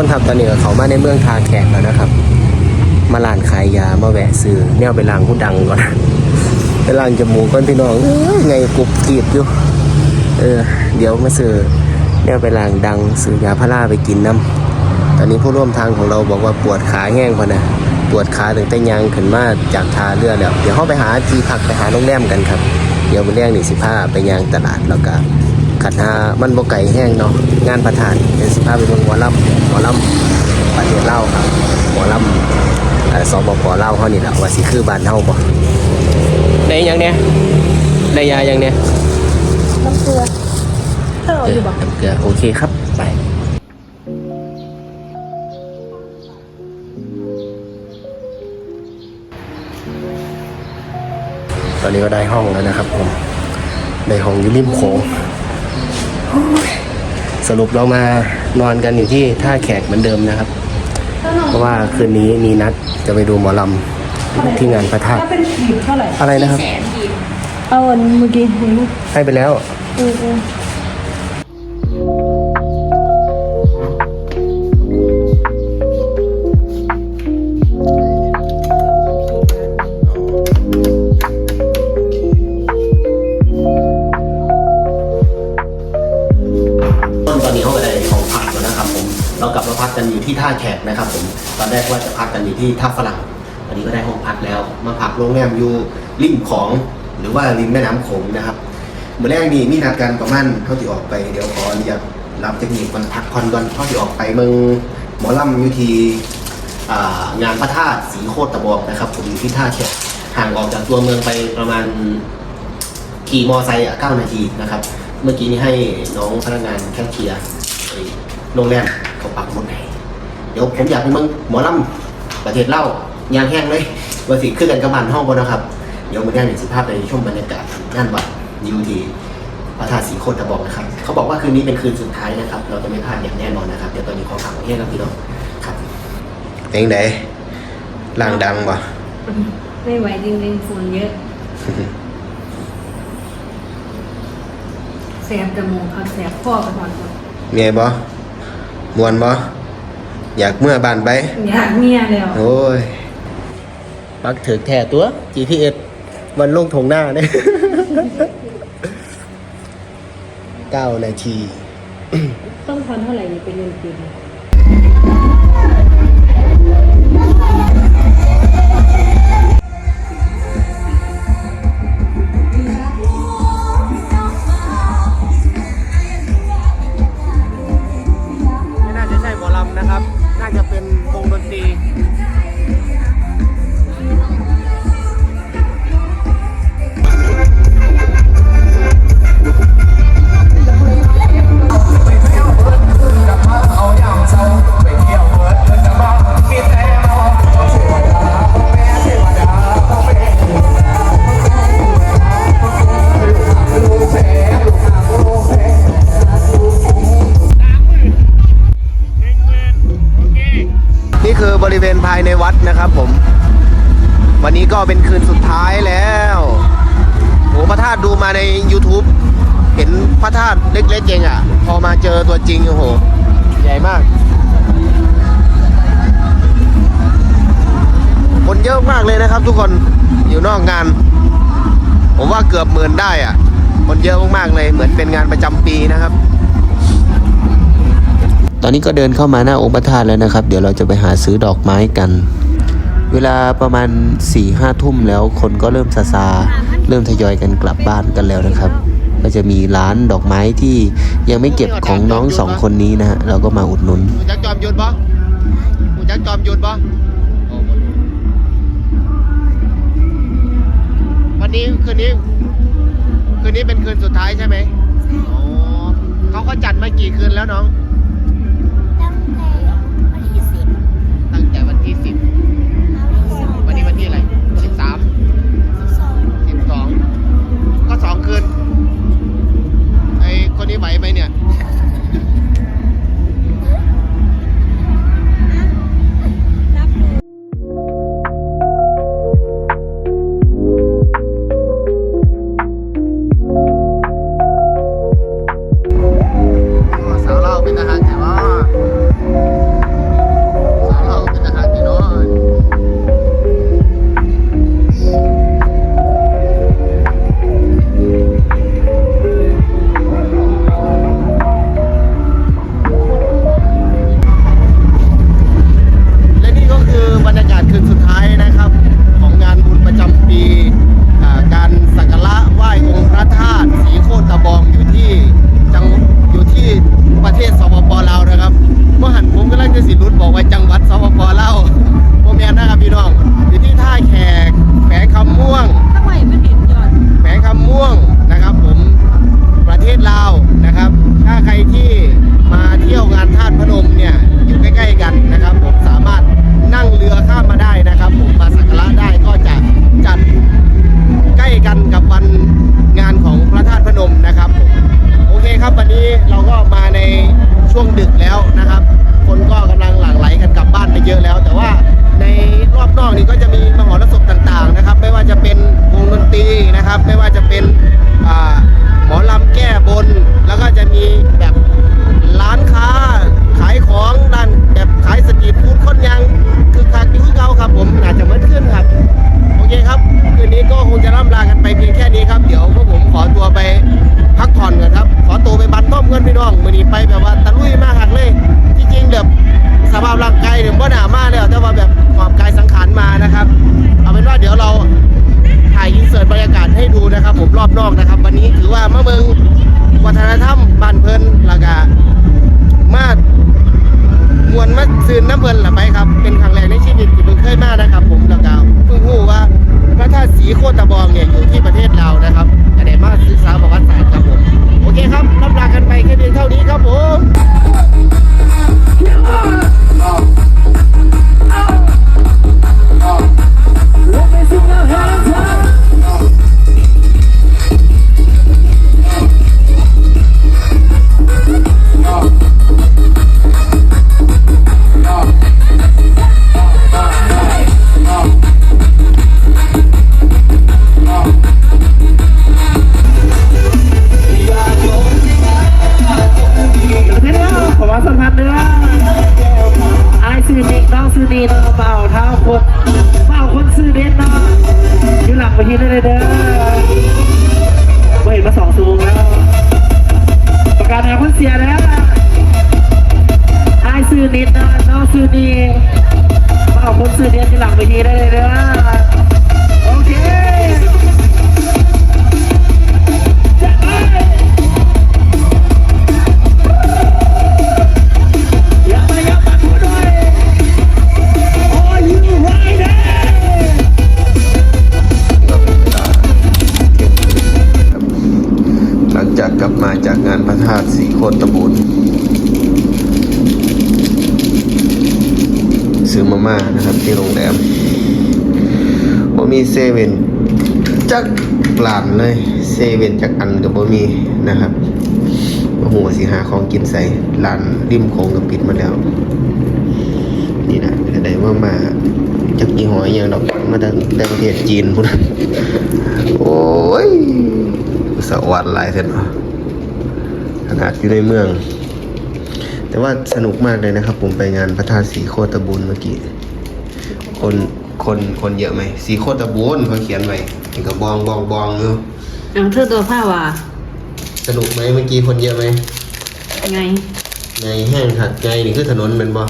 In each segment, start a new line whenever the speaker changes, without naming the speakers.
คนขับตอนนี้เขามาในเมืองทาแขกแล้วนะครับ มาร้านขายยามาแวะซื้อแนวไปล้างหูดังก่อนไปล้างจมูกก่อนพี่น้องไงกุบกีบอยู่เออ เดี๋ยวมาซื้อแนวไปล้างดังซื้อยาพาราไปกินน้ำตอนนี้ผู้ร่วมทางของเราบอกว่าปวดขาแห้งพอนะปวดขาถึงแต่ยางขึ้นมาจากทาเรือแล้วเดี๋ยวเข้าไปหาที่พักไปหาโรงแรมกันครับ เดี๋ยวไปเรียกหนี่สิพาไปยางตลาดแล้วก็ ขันหามันบกไก่แห้งเนาะงานประธานเดี๋ยวสิพาไปเมืองหมอลำหมอลำประเทศเล่าวครับหมอลำเอ่อสปปเล่าวเขานี่แหละว่าสิคือบ้านเฮาบ่ได้หยังเนี่ยได้ยาหยังเนี่ย
น้ำเกลือถ้าเราอยู่บ่
น้ำเกลือโอเคครับไปตอนนี้ก็ได้ห้องแล้วนะครับผมได้ห้องอยู่ริมโขงโอ้ย สรุปเรามานอนกันอยู่ที่ท่าแขกเหมือนเดิมนะครับ เพราะว่าคืนนี้มีนัดจะไปดูหมอลำที่งานพระธาตุ
ถ้าเป็นขีดเท่าไหร่
อะไรนะครับ
เอาอันเมื่อกี้เห็นไหม
ให้ไปแล้ว
เออ
ตอนแรกว่าจะพักกันอยู่ที่ท่าฝรั่งวันนี้ก็ได้ห้องพักแล้ว มาพักโรงแรมอยู่ริมของหรือว่าริมแม่น้ำโขงนะครับเมื่อแรกนี่มีนัดกันประมาณเท่าที่ออกไปเดี๋ยวขออนุญาตรับเทคนิคก่อนพักผ่อนก่อนเท่าที่ออกไปเมืองหมอลำอยู่ที่งานพระธาตุสีโคตรตะบอกนะครับผมอยู่ที่ท่าแขกห่างออกจากตัวเมืองไปประมาณขี่มอไซค์อะ9นาทีนะครับ เมื่อกี้นี้ให้น้องพนักงานแคชเชียร์ไอ้โรงแรมเขาปักหมุดให้เดี๋ยวผมอยากให้มึงหมอลำประเทศเล่ายางแห้งเลยว่าสิขึ้นกันกระบานห้องบนนะครับ เดี๋ยวมาได้หนึ่งสิภาพในช่วงบรรยากาศงานวัดยูทีพระธาตุสีโคตรตะบอกนะครับ เขาบอกว่าคืนนี้เป็นคืนสุดท้ายนะครับ เราจะไม่พลาดอย่างแน่นอนนะครับ เดี๋ยวตอนนี้ขอฝากประเทศครับพี่น้องครับเพลงไหนล่างดังปะ
ไม่ไหวจริงๆฝุ่นเยอะแสบจมูกเขาแสบคอไปหมดหมด
เมียบ่มวนบ่ อยากเมื่อบ้านไป
อยากเมียแล้ว
โอ้ยปักถึกแท่ตัว GPS มันลงถงหน้าเนี่ยเก้านาที
ต้องทอนเท่าไหร่นี่เป็นเงินปีา
ยในวัดนะครับผม วันนี้ก็เป็นคืนสุดท้ายแล้วโหพระธาตุดูมาใน YouTube เห็นพระธาตุเล็กๆเองอะ พอมาเจอตัวจริงโอ้โห ใหญ่มาก คนเยอะมากเลยนะครับทุกคนอยู่นอกงาน ผมว่าเกือบหมื่นได้อะ คนเยอะมากๆเลยเหมือนเป็นงานประจำปีนะครับ ตอนนี้ก็เดินเข้ามาหน้าองค์พระธาตุแล้วนะครับ เดี๋ยวเราจะไปหาซื้อดอกไม้กัน เวลาประมาณ4ี่ห้าทุ่มแล้วคนก็เริ่มซาซา เริ่มทยอยกันกลับบ้านกันแล้วนะครับ ก็จะมีร้านดอกไม้ที่ยังไม่เก็บของน้องสองคนนี้นะฮะเราก็มาอุดหนุนหูจักจอมยุนปะหูจักจอมยุนปะวันนี้คืนนี้ คืนนี้เป็นคืนสุดท้ายใช่ไหมอ๋อเขาก็จัดมากี่คืนแล้วน้อง
ตั้ง
ไหวไหมเนี่ย ตุสีโคตรตะบองเนี่ยอยู่ที่ประเทศลาวนะครับจะได้มาศึกษาประวัติศาสตร์ครับผมโอเคครับรับลากันไปแค่เพียงเท่านี้ครับผมา
นพ
ระธาตุสีโคตรตะบูนซื้อมาม่านะครับ ที่โรงแรมว่มีเซเว่นจักหลานเลยเซเว่นจักอันกับบ่มีนะครับโอ้โหสิหาของกินใส่ร้านริมโค้งก็ปิดมาแล้ว นี่นะได้มามาจักยี่ห้ออย่างดอกมาจากแต่ประเทศจีนพุ่นโอ้ยสวัสดิ์ลายเส้นเนาะ ขนาดอยู่ในเมือง แต่ว่าสนุกมากเลยนะครับ ผมไปงานพระธาตุสีโคตรบุญเมื่อกี้ คนคนคนเยอะไหมสีโคตรบุญเขาเขียนไว้เห็นกับบองบองบองอยู่
เอาเธอตัวผ้าว่ะ
สนุกไหมเมื่อกี้คนเยอะไหม
ไง
ไงแห้งขัดไงนี่คือถนนเป็นบ่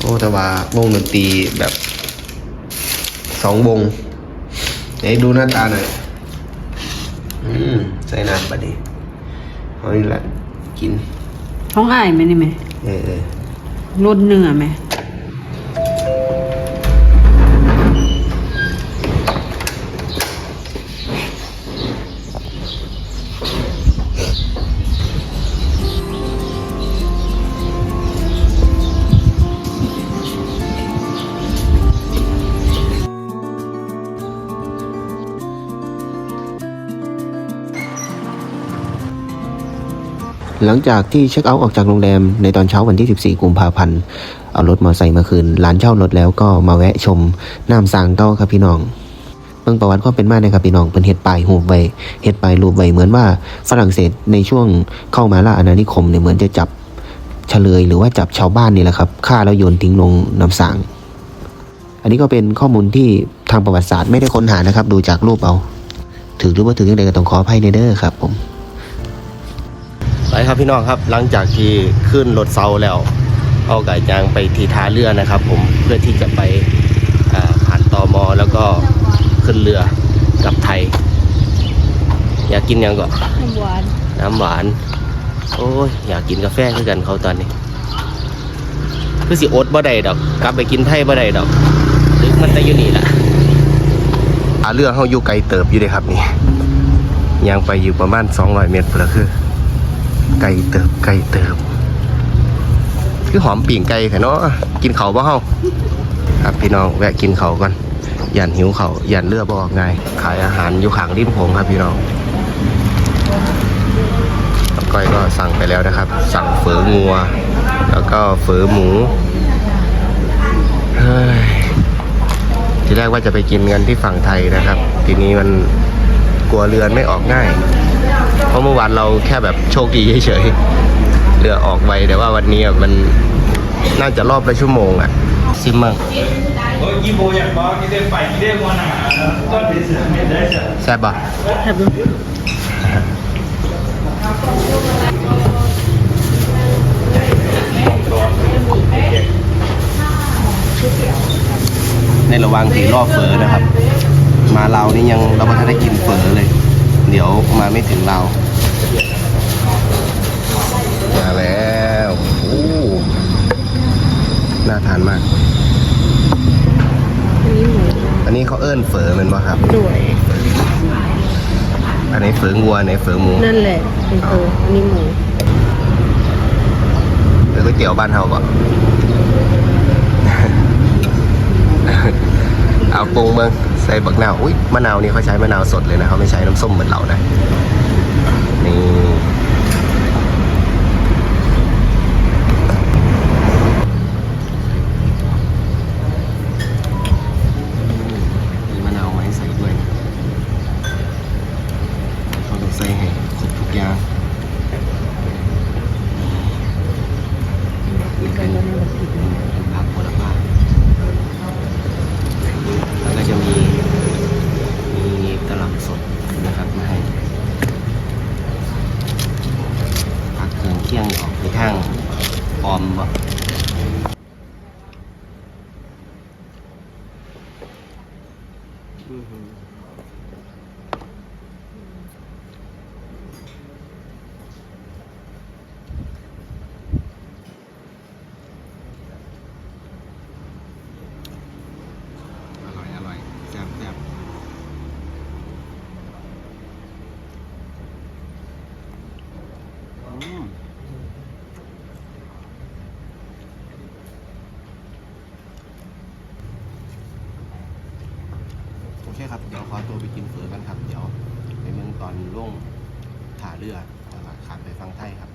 โอ้แต่ว่าวงดนตรีแบบสองวงไหนดูหน้าตาหน่อย อืม ใส่น้ำปะดิ เอานี่แหละกิน
ท้องอ้ายไหมนี่ไหม
เออเออ
รสเนื้อไหม
หลังจากที่เช็คเอาท์ออกจากโรงแรมในตอนเช้าวันที่ 14 กุมภาพันธ์ เอารถมอไซค์มาคืน ร้านเช่ารถแล้วก็มาแวะชมน้ำสางเก้าครับพี่น้องเบิ่งประวัติความเป็นมาเนี่ยครับพี่น้องเป็นเฮ็ดปลายหูปไว้เฮ็ดปลายรูปไว้เหมือนว่าฝรั่งเศสในช่วงเข้ามาล่าอาณานิคมเนี่ยเหมือนจะจับเฉลยหรือว่าจับชาวบ้านนี่แหละครับฆ่าแล้วโยนทิ้งลงน้ำสาง อันนี้ก็เป็นข้อมูลที่ทางประวัติศาสตร์ไม่ได้ค้นหานะครับ ดูจากรูปเอา ถือหรือว่าถือยังไงก็ต้องขออภัยในเด้อครับผม ไปครับพี่น้องครับหลังจากที่ขึ้นรถเซาแล้ว เอาไก่จางไปที่ท่าเรือนะครับ ผมเพื่อที่จะไปอ่าผ่านตอมอแล้วก็ขึ้นเรือกลับไทย อยากกินหยังก็
น้ำหวาน
น้ำหวาน โอ้ยอยากกินกาแฟคือกันเขาตอนนี้คือสิอดบ่ได้ดอก กลับไปกินไทยบ่ได้ดอกหรือมันจะอยู่นี่แหละอาเรือเขาอยู่ไกลเติบอยู่เลยครับนี่ยังไปอยู่ประมาณ200เมตรพุ่นละคือ ไก่เติบไก่เติบ คือหอมปีงไก่แค่เนาะกินเขาบ่เฮาครับพี่น้องแวะกินเขาก่อนยันหิวเขายันเลือบ่ออกง่ายขายอาหารอยู่ขางริมโขงครับพี่น้องก้อยก็สั่งไปแล้วนะครับ สั่งเฝองัว แล้วก็เฝอหมูเฮ้ยทีแรกว่าจะไปกินกันที่ฝั่งไทยนะครับ ทีนี้มันกลัวเรือนไม่ออกง่าย เพราะเมื่อวานเราแค่แบบโชคดีเฉยๆเรือออกไวแต่ว่าวันนี้อะมันน่าจะรอบละชั่วโมงอะซิมมั่ง
โอ้ยยี่โบอยากบอกยี่เด้ไปยี่เด้วันหนาก็ได้เสือไม่ได้เสือ
แซ่บปะ
ครับดู
ในระหว่างที่รอบเฝอนะครับ มาเราวนี่ยังเราไม่ทันได้กินเฝอเลย เดี๋ยวมาไม่ถึงเราวมาแล้วโอ้น่าทานมาก
อันนี้หมู
อันนี้เขาเอิ้นเฝอเป็นปะครับ
ด้วย
อันนี้เฝองัวอันนี้เฝอหมู
นั่นแหละเป็นโตอันนี้หมู
หรือก๋วยเตี๋ยวบ้านเฮาปะเอาปรุงเมือง ใส่บักนาวอุ้ยมะนาวนี่เขาใช้มะนาวสดเลยนะเขาไม่ใช้น้ำส้มเหมือนเรานะ นี่มีมะนาวไหมาให้ใส่ด้วยนะเขาต้องใส่ให้ครบทุกอย่างนี่เป็นผักผลไม้แล้วก็จะมี มีกระหล่ำสดนะครับมาให้ผักเครื่องเคียงออกไปทางออมบ่อื้อหืออร่อย อร่อยแซ่บแซ่บ อืมโอเคครับ เดี๋ยวขอตัวไปกินเฟอกันครับ เดี๋ยวไปเมืองตอนล่งถ่าเรือแล้วก็ขามไปฟังไทยครับ